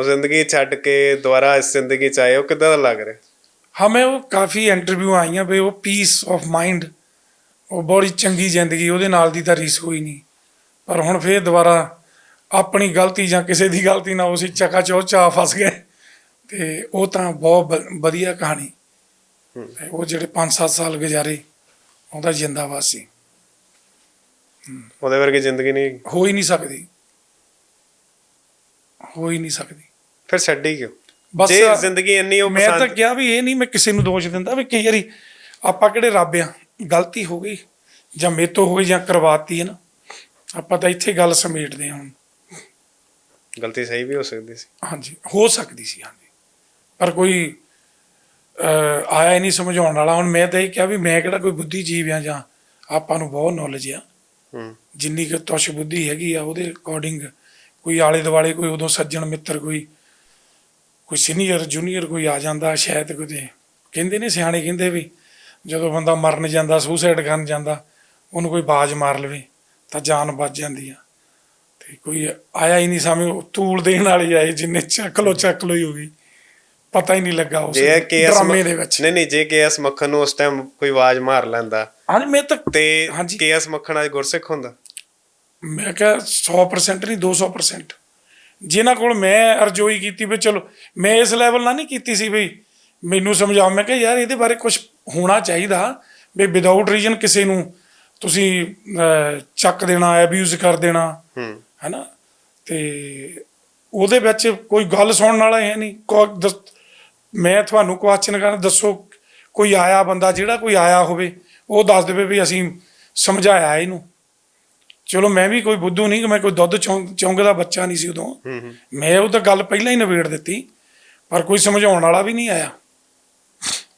ਉਹ ਜ਼ਿੰਦਗੀ ਛੱਡ ਕੇ ਦੁਬਾਰਾ ਇਸ ਜ਼ਿੰਦਗੀ ਚ ਆਏ ਹੋ ਕਿੱਦਾਂ ਦਾ ਲੱਗ ਰਿਹਾ ਹਮੇ ਉਹ ਕਾਫੀ ਇੰਟਰਵਿਊ ਆਈਆਂ ਵੀ ਉਹ ਪੀਸ ਆਫ ਮਾਈਂਡ ਉਹ ਬੜੀ ਚੰਗੀ ਜ਼ਿੰਦਗੀ ਉਹਦੇ ਨਾਲ ਦੀ ਤਾਂ ਰੀਸ ਕੋਈ ਨਹੀਂ ਪਰ ਹੁਣ ਫੇਰ ਦੁਬਾਰਾ ਆਪਣੀ ਗਲਤੀ ਜਾਂ ਕਿਸੇ ਦੀ ਗਲਤੀ ਨਾਲ ਉਸੇ ਚੱਕਾ ਚੋ ਚਾ ਫਸ ਗਏ ਤੇ ਉਹ ਤਾਂ ਬਹੁਤ ਵਧੀਆ ਕਹਾਣੀ ਉਹ ਜਿਹੜੇ 5-7 ਸਾਲ ਗੁਜ਼ਾਰੇ ਉਹਦਾ ਜਿੰਦਾਬਾਦ ਸੀ ਉਹਦੇ ਵਰਗੀ ਜ਼ਿੰਦਗੀ ਨਹੀਂ। ਹੋ ਹੀ ਨਹੀਂ ਸਕਦੀ ਹੋ ਹੀ ਨਹੀਂ ਸਕਦੀ ਫਿਰ ਛੱਡੀ ਕਿਉਂ? ਬਸ ਜੇ ਜ਼ਿੰਦਗੀ ਇੰਨੀ ਉਹ ਮੈਂ ਤਾਂ ਕਿਹਾ ਵੀ ਇਹ ਨਹੀਂ ਮੈਂ ਕਿਸੇ ਨੂੰ ਦੋਸ਼ ਦਿੰਦਾ ਵੀ ਕਈ ਵਾਰੀ ਆਪਾਂ ਕਿਹੜੇ ਰੱਬ ਆ ਗਲਤੀ ਹੋ ਗਈ ਜਾਂ ਮੇਰੇ ਤੋਂ ਹੋ ਗਈ ਜਾਂ ਕਰਵਾਤੀ ਹੈ ਨਾ ਆਪਾਂ ਤਾਂ ਇੱਥੇ ਗੱਲ ਸਮੇਟਦੇ ਹਾਂ ਹੁਣ। ਗਲਤੀ ਸਹੀ ਵੀ ਹੋ ਸਕਦੀ ਸੀ। ਹਾਂਜੀ ਹੋ ਸਕਦੀ ਸੀ ਹਾਂਜੀ। ਪਰ ਕੋਈ ਆਇਆ ਹੀ ਨਹੀਂ ਸਮਝਾਉਣ ਵਾਲਾ। ਹੁਣ ਮੈਂ ਤਾਂ ਇਹ ਕਿਹਾ ਵੀ ਮੈਂ ਕਿਹੜਾ ਕੋਈ ਬੁੱਧੀ ਜੀਵ ਆ ਜਾਂ ਆਪਾਂ ਨੂੰ ਬਹੁਤ ਨੌਲੇਜ ਆ। ਹੂੰ। ਜਿੰਨੀ ਕੁ ਤੁਸ਼ ਬੁੱਧੀ ਹੈਗੀ ਆ ਉਹਦੇ ਅਕੋਰਡਿੰਗ ਕੋਈ ਆਲੇ ਦੁਆਲੇ ਕੋਈ ਉਦੋਂ ਸੱਜਣ ਮਿੱਤਰ ਕੋਈ ਕੋਈ ਸੀਨੀਅਰ ਜੂਨੀਅਰ ਕੋਈ ਆ ਜਾਂਦਾ ਸ਼ਾਇਦ ਕਿਤੇ। ਕਹਿੰਦੇ ਨੇ ਸਿਆਣੇ ਕਹਿੰਦੇ ਵੀ ਜਦੋਂ ਬੰਦਾ ਮਰਨ ਜਾਂਦਾ ਸੁਸਾਈਡ ਕਰਨ ਜਾਂਦਾ ਉਹਨੂੰ ਕੋਈ ਬਾਜ ਮਾਰ ਲਵੇ ਤਾਂ ਜਾਨ ਬਚ ਜਾਂਦੀ ਆ। ਤੇ ਕੋਈ ਆਇਆ ਹੀ ਨਹੀਂ ਸਾਹਮਣੇ ਧੂਲ ਦੇਣ ਵਾਲੀ ਆਏ ਜਿੰਨੇ ਚੱਕ ਲੋ ਚੱਕ ਲੋ ਹੀ ਹੋ ਗਈ ਪਤਾ ਹੀ ਨਹੀਂ ਲੱਗਾ ਉਸ ਡਰਾਮੇ ਦੇ ਵਿੱਚ। ਨਹੀਂ ਨਹੀਂ ਜੇ ਕੇ ਐਸ ਮੱਖਣ ਨੂੰ ਉਸ ਟਾਈਮ ਕੋਈ ਆਵਾਜ਼ ਮਾਰ ਲੈਂਦਾ। ਹਾਂਜੀ ਮੈਂ ਤਾਂ ਤੇ ਹਾਂਜੀ। ਕੇ ਐਸ ਮੱਖਣ ਅੱਜ ਗੁਰਸਿੱਖ ਹੁੰਦਾ? ਮੈਂ ਕਿਹਾ 100% ਨਹੀਂ 200% ਜਿਨ੍ਹਾਂ ਕੋਲ ਮੈਂ ਅਰਜ਼ੋਈ ਕੀਤੀ ਵੀ ਚਲੋ ਮੈਂ ਇਸ ਲੈਵਲ ਨਾਲ ਨਹੀਂ ਕੀਤੀ ਸੀ ਵੀ ਮੈਨੂੰ ਸਮਝਾਓ। ਮੈਂ ਕਿਹਾ ਯਾਰ ਇਹਦੇ ਬਾਰੇ ਕੁਝ ਹੋਣਾ ਚਾਹੀਦਾ ਵੀ ਵਿਦਆਊਟ ਰੀਜਨ ਕਿਸੇ ਨੂੰ ਤੁਸੀਂ ਚੱਕ ਦੇਣਾ ਐਬਿਊਜ਼ ਕਰ ਦੇਣਾ ਹੂੰ। ਹੈਨਾ? ਤੇ ਉਹਦੇ ਵਿੱਚ ਕੋਈ ਗੱਲ ਸੁਣਨ ਵਾਲਾ ਹੈ ਨਹੀਂ। ਮੈਂ ਤੁਹਾਨੂੰ ਕੁਐਸਚਨ ਕਰਾਂ ਦੱਸੋ ਕੋਈ ਆਇਆ ਬੰਦਾ ਜਿਹੜਾ ਕੋਈ ਆਇਆ ਹੋਵੇ ਉਹ ਦੱਸ ਦੇਵੇ ਵੀ ਅਸੀਂ ਸਮਝਾਇਆ ਇਹਨੂੰ। ਚਲੋ ਮੈਂ ਵੀ ਕੋਈ ਬੁੱਧੂ ਨਹੀਂ ਕਿ ਮੈਂ ਕੋਈ ਦੁੱਧ ਚੌਂ- ਚੌਂਕਦਾ ਬੱਚਾ ਨਹੀਂ ਸੀ ਉਦੋਂ। ਮੈਂ ਉਹ ਤਾਂ ਗੱਲ ਪਹਿਲਾਂ ਹੀ ਨਿਬੇੜ ਦਿੱਤੀ ਪਰ ਕੋਈ ਸਮਝਾਉਣ ਵਾਲਾ ਵੀ ਨਹੀਂ ਆਇਆ।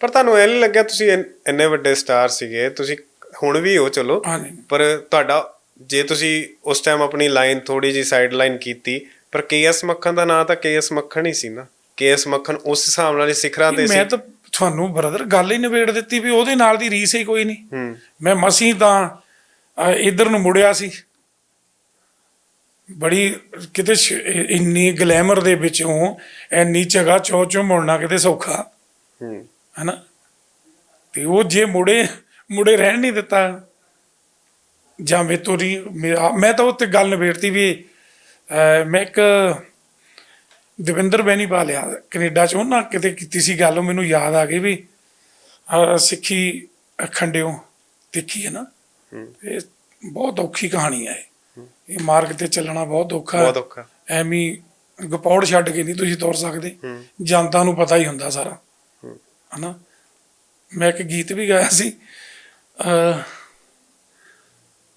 ਪਰ ਤੁਹਾਨੂੰ ਇਹ ਨਹੀਂ ਲੱਗਿਆ ਤੁਸੀਂ ਇੰਨ- ਵੱਡੇ ਸਟਾਰ ਸੀਗੇ ਤੁਸੀਂ ਹੁਣ ਵੀ ਹੋ ਚਲੋ ਪਰ ਤੁਹਾਡਾ ਜੇ ਤੁਸੀਂ ਉਸ ਟਾਈਮ ਆਪਣੀ ਲਾਈਨ ਥੋੜੀ ਜੀ ਸਾਈਡ ਲਾਈਨ ਕੀਤੀ ਪਰ ਕੇਐਸ ਮੱਖਣ ਦਾ ਨਾਂ ਤਾਂ ਕੇਐਸ ਮੱਖਣ ਹੀ ਸੀ ਨਾ। ਕੇਐਸ ਮੱਖਣ ਉਸ ਹਿਸਾਬ ਨਾਲ ਹੀ ਸਿਖਰਾਂ ਤੇ ਸੀ। ਮੈਂ ਤਾਂ ਤੁਹਾਨੂੰ ਬ੍ਰਦਰ ਗੱਲ ਹੀ ਨਿਬੇੜ ਦਿੱਤੀ ਵੀ ਉਹਦੇ ਨਾਲ ਦੀ ਰੀਸ ਹੀ ਕੋਈ ਨਹੀਂ। ਮੈਂ ਮਸੀਂ ਤਾਂ ਇੱਧਰ ਨੂੰ ਮੁੜਿਆ ਸੀ। ਬੜੀ ਕਿਤੇ ਇੰਨੀ ਗਲੈਮਰ ਦੇ ਵਿੱਚੋਂ ਇੰਨੀ ਜਗ੍ਹਾ ਚੋ ਚੋ ਮੁੜਨਾ ਕਿਤੇ ਸੌਖਾ। ਹੂੰ। ਹੈਨਾ? ਤੇ ਉਹ ਜੇ ਮੁੜੇ ਮੁੜੇ ਰਹਿਣ ਨਹੀਂ ਦਿੱਤਾ। ਜਾਂ ਮੇ ਤੋਰੀ ਮੈਂ ਤਾਂ ਉੱਤੇ ਗੱਲ ਨਿਬੇੜਤੀ ਵੀ ਮੈਂ ਇੱਕ ਦਵਿੰਦਰ ਬੈਨੀਪਾਲ ਆ ਕੈਨੇਡਾ ਚ ਉਹਨਾਂ ਕਿਤੇ ਕੀਤੀ ਸੀ ਗੱਲ ਮੈਨੂੰ ਯਾਦ ਆ ਗਈ ਵੀ ਸਿੱਖੀ ਖੰਡਿਓ ਦੇਖੀ ਹੈ ਨਾ। ਇਹ ਬਹੁਤ ਔਖੀ ਕਹਾਣੀ ਹੈ ਇਹ। ਮਾਰਗ ਤੇ ਚੱਲਣਾ ਬਹੁਤ ਔਖਾ ਹੈ। ਬਹੁਤ ਔਖਾ। ਐਵੇਂ ਗਪੌੜ ਛੱਡ ਕੇ ਨਹੀਂ ਤੁਸੀਂ ਤੁਰ ਸਕਦੇ। ਜਨਤਾ ਨੂੰ ਪਤਾ ਹੀ ਹੁੰਦਾ ਸਾਰਾ। ਹਨਾ? ਮੈਂ ਇੱਕ ਗੀਤ ਵੀ ਗਾਇਆ ਸੀ।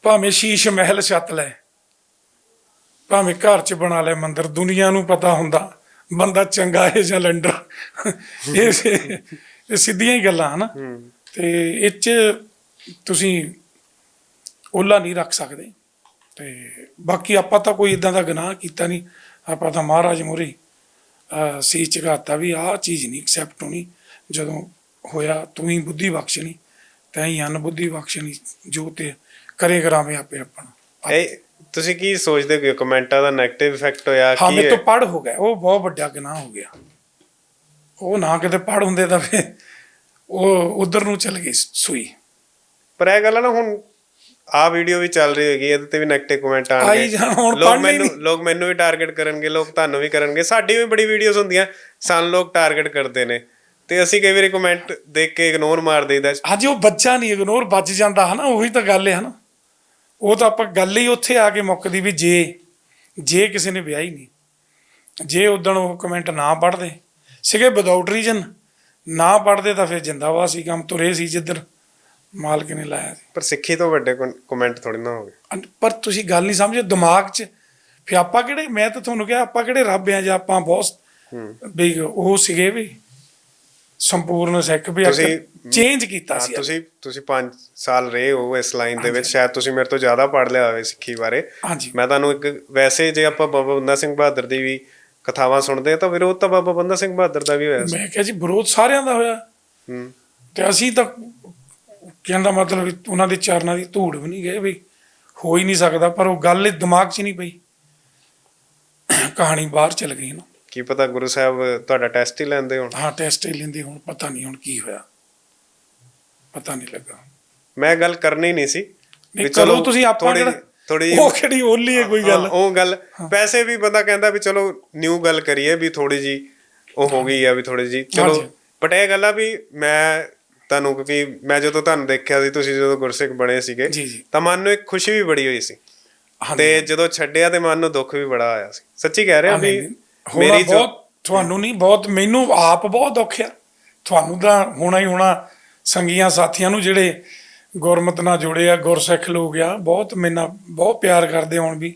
ਭਾਵੇਂ ਸ਼ੀਸ਼ ਮਹਿਲ ਛੱਤ ਲੈ ਭਾਵੇਂ ਘਰ ਚ ਬਣਾ ਲੈ ਮੰਦਿਰ ਦੁਨੀਆ ਨੂੰ ਪਤਾ ਹੁੰਦਾ ਬੰਦਾ ਚੰਗਾ ਹੈ ਜਾਂ ਲੰਡਰ ਇਹ ਸਿੱਧੀਆਂ ਹੀ ਗੱਲਾਂ ਹਨ? ਤੇ ਇਹ ਚ ਤੁਸੀਂ ਓਲਾ ਨਹੀਂ ਰੱਖ ਸਕਦੇ। ਤੇ ਬਾਕੀ ਆਪਾਂ ਤਾਂ ਕੋਈ ਇਦਾਂ ਦਾ ਗੁਨਾਹ ਕੀਤਾ ਨਹੀਂ। ਆਪਾਂ ਤਾਂ ਮਹਾਰਾਜ ਮੁਰੇ ਸੀ ਚਗਾਤਾ ਵੀ ਆਹ ਚੀਜ਼ ਨਹੀਂ ਐਕਸੈਪਟ ਹੋਣੀ। ਜਦੋਂ ਹੋਇਆ ਤੂੰ ਹੀ ਬੁੱਧੀ ਬਖਸ਼ਣੀ ਤੈਂ ਹੀ ਅਨ ਬੁੱਧੀ ਬਖਸ਼ਣੀ ਜੋ ਤੇ ਕਰੇ ਕਰਾਵੇਂ ਆਪੇ ਆਪਣਾ। ਇਹ ਤੁਸੀਂ ਕੀ ਸੋਚਦੇ ਹੋ ਕਮੈਂਟਾਂ ਦਾ 네ਗੇਟਿਵ ਇਫੈਕਟ ਹੋਇਆ ਹਾਂ ਕੀ ਮੇਰੇ ਤੋਂ ਹੈ? ਪੜ ਹੋ ਗਿਆ। ਉਹ ਬਹੁਤ ਵੱਡਾ ਗੁਨਾਹ ਹੋ ਗਿਆ। ਉਹ ਨਾ ਕਿਤੇ ਪੜ ਹੁੰਦੇ ਤਾਂ ਫੇ ਉਹ ਉਧਰ ਨੂੰ ਚਲ ਗਈ ਸੂਈ। ਪਰ ਇਹ ਗੱਲ ਨਾ ਹੁਣ ਆ ਵੀਡੀਓ ਵੀ ਚੱਲ ਰਹੀ ਹੈਗੀ ਇਹਦੇ ਤੇ ਵੀ 네ਗੇਟਿਵ ਕਮੈਂਟ ਆਈ ਆਣਗੇ ਜਾਣ, ਹੁਣ ਲੋਕ ਪੜ੍ਹਨੇ ਮੈਨੂੰ। ਲੋਕ ਮੈਨੂੰ ਵੀ ਟਾਰਗੇਟ ਕਰਨਗੇ ਲੋਕ ਤੁਹਾਨੂੰ ਵੀ ਕਰਨਗੇ। ਸਾਡੀ ਵੀ ਬੜੀ ਵੀਡੀਓਜ਼ ਹੁੰਦੀਆਂ ਸਾਨੂੰ ਲੋਕ ਟਾਰਗੇਟ ਕਰਦੇ ਨੇ। ਤੇ ਅਸੀਂ ਕਈ ਵਾਰੀ ਕਮੈਂਟ ਦੇਖ ਕੇ ਇਗਨੋਰ ਮਾਰ ਦੇਈਦਾ। ਹਾਂਜੀ ਉਹ ਬੱਚਾ ਨਹੀਂ ਇਗਨੋਰ ਬਚ ਜਾਂਦਾ ਹਨਾ? ਉਹੀ ਤਾਂ ਗੱਲ ਹੈ ਹਨਾ? ਉਹ ਤਾਂ ਆਪਾਂ ਗੱਲ ਹੀ ਉੱਥੇ ਆ ਕੇ ਮੁੱਕਦੀ ਵੀ ਜੇ ਜੇ ਕਿਸੇ ਨੇ ਵਿਆਹ ਹੀ ਨਹੀਂ ਜੇ ਉਦਣ ਉਹ ਕਮੈਂਟ ਨਾ ਪੜ੍ਹਦੇ ਸੀਗੇ ਵਿਦਆਊਟ ਰੀਜਨ ਨਾ ਪੜ੍ਹਦੇ ਤਾਂ ਫਿਰ ਜਿੰਦਾਬਾਦ ਸੀ ਕੰਮ ਤੁਰੇ ਸੀ ਜਿੱਧਰ। ਮਾਲਕ ਨੇ ਲਾਇਆ ਸੀ। ਪਰ ਸਿੱਖੀ ਤੋਂ ਵੱਡੇ ਕਮੈਂਟ ਥੋੜੀ ਨਾ ਹੋਗੇ ਅਨ- ਪਰ ਤੁਸੀਂ ਗੱਲ ਨਹੀਂ ਸਮਝੇ ਦਿਮਾਗ 'ਚ ਫਿਰ ਆਪਾਂ ਕਿਹੜੇ ਮੈਂ ਤਾਂ ਤੁਹਾਨੂੰ ਕਿਹਾ ਆਪਾਂ ਕਿਹੜੇ ਰੱਬ ਆ ਜਾਂ ਆਪਾਂ ਬਹੁਤ ਵੀ ਉਹ ਸੀਗੇ ਵੀ ਸੰਪੂਰਨ ਸਿੱਖ ਵੀ ਤੁਸੀਂ- ਚੇਂਜ ਕੀਤਾ ਹਾਂ, ਸੀ। ਤੁਸੀਂ ਤੁਸੀਂ 5 ਸਾਲ ਰਹੇ ਹੋ ਇਸ ਲਾਈਨ ਦੇ ਵਿੱਚ। ਸ਼ਾਇਦ ਤੁਸੀਂ ਮੇਰੇ ਤੋਂ ਜ਼ਿਆਦਾ ਪੜ੍ਹ ਲਿਆ ਹੋਵੇ ਸਿੱਖੀ ਬਾਰੇ। ਹਾਂਜੀ। ਮੈਂ ਤੁਹਾਨੂੰ ਇੱਕ ਵੈਸੇ ਜੇ ਆਪਾਂ ਬਾਬਾ ਬੰਦਾ ਸਿੰਘ ਬਹਾਦਰ ਦੀ ਵੀ ਕਥਾਵਾਂ ਸੁਣਦੇ ਹਾਂ ਤਾਂ ਵਿਰੋਧ ਤਾਂ ਬਾਬਾ ਬੰਦਾ ਸਿੰਘ ਬਹਾਦਰ ਦਾ ਵੀ ਹੋਇਆ ਸੀ। ਮੈਂ ਕਿਹਾ ਜੀ ਵਿਰੋਧ ਸਾਰਿਆਂ ਦਾ ਹੋਇਆ। ਹੂੰ। ਤੇ ਅਸੀਂ ਤਾਂ ਕਹਿਣ ਦਾ ਮਤਲਬ ਵੀ ਉਹਨਾਂ ਦੇ ਚਰਨਾਂ ਦੀ ਧੂੜ ਵੀ ਨਹੀਂ ਗਏ ਵੀ ਹੋ ਹੀ ਨਹੀਂ ਸਕਦਾ ਪਰ ਉਹ ਗੱਲ ਦਿਮਾਗ 'ਚ ਨਹੀਂ ਪਈ। ਕਹਾਣੀ ਬਾਹਰ ਚਲ ਗਈ ਨਾ ਕੀ ਪਤਾ ਗੁਰੂ ਸਾਹਿਬ ਤੁਹਾਡਾ ਟੈਸਟ ਹੀ ਲੈਂਦੇ ਹੋਣ? ਹਾਂ ਟੈਸਟ ਹੀ ਲੈਂਦੇ ਹੁਣ ਪਤਾ ਨਹੀਂ ਹੁਣ ਕੀ ਹੋਇਆ। ਪਤਾ ਨਹੀਂ ਲੱਗਾ। ਮੈਂ ਗੱਲ ਕਰਨੀ ਨਹੀਂ ਸੀ। ਨਹੀਂ ਕਰੋ ਤੁਸੀਂ ਆਪਾਂ ਕਿਹੜਾ- ਥੋੜੀ ਉਹ ਕਿਹੜੀ ਓਲੀ ਹੈ ਕੋਈ ਗੱਲ। ਉਹ ਗੱਲ। ਪੈਸੇ ਵੀ ਬੰਦਾ ਕਹਿੰਦਾ ਵੀ ਚਲੋ ਨਿਊ ਗੱਲ ਕਰੀਏ ਵੀ ਥੋੜੀ ਜੀ ਉਹ ਹੋ ਗਈ ਆ ਵੀ ਥੋੜੀ ਜੀ ਚਲੋ। ਬਟ ਇਹ ਗੱਲ ਆ ਵੀ ਮੈਂ ਤੁਹਾਨੂੰ ਕਿਉਂਕਿ ਮੈਂ ਜਦੋਂ ਤੁਹਾਨੂੰ ਦੇਖਿਆ ਸੀ ਤੁਸੀਂ ਜਦੋਂ ਗੁਰਸਿੱਖ ਬਣੇ ਸੀਗੇ। ਤਾਂ ਮਨ ਨੂੰ ਇੱਕ ਖੁਸ਼ੀ ਵੀ ਬੜੀ ਹੋਈ ਸੀ। ਤੇ ਜਦੋਂ ਛੱਡਿਆ ਤੇ ਮਨ ਨੂੰ ਦੁੱਖ ਵੀ ਬੜਾ ਆਇਆ ਸੀ। ਸੱਚੀ ਕਹਿ ਰਿਹਾ ਵੀ ਮੇਰੀ ਬਹੁਤ ਤੁਹਾਨੂੰ ਨਹੀਂ ਬਹੁਤ ਮੈਨੂੰ ਆਪ ਬਹੁਤ ਦੁੱਖ ਆ। ਤੁਹਾਨੂੰ ਤਾਂ ਹੋਣਾ ਹੀ ਹੋਣਾ ਸੰਗੀਆਂ ਸਾਥੀਆਂ ਨੂੰ ਜਿਹੜੇ ਗੁਰਮਤ ਨਾਲ ਜੁੜੇ ਆ ਗੁਰਸਿੱਖ ਲੋਕ ਆ ਬਹੁਤ ਮੈਨਾਂ ਬਹੁਤ ਪਿਆਰ ਕਰਦੇ ਹੁਣ ਵੀ।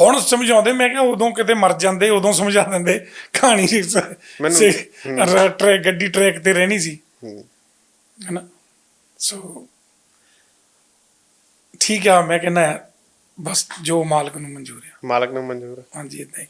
ਹੁਣ ਸਮਝਾਉਂਦੇ ਮੈਂ ਕਿਹਾ ਉਦੋਂ ਕਿਤੇ ਮਰ ਜਾਂਦੇ ਉਦੋਂ ਸਮਝਾ ਦਿੰਦੇ। ਕਹਾਣੀ ਸੀ ਮੈਨੂੰ- ਗੱਡੀ ਟਰੈਕ ਤੇ ਰਹਿਣੀ ਸੀ। ਹੈਨਾ ਸੋ ਠੀਕ ਆ ਮੈਂ ਕਹਿੰਦਾ ਬਸ ਜੋ ਮਾਲਕ ਨੂੰ ਮਨਜ਼ੂਰ ਆ। ਮਾਲਕ ਨੂੰ ਮਨਜ਼ੂਰ ਆ। ਹਾਂਜੀ ਇਦਾਂ ਹੀ।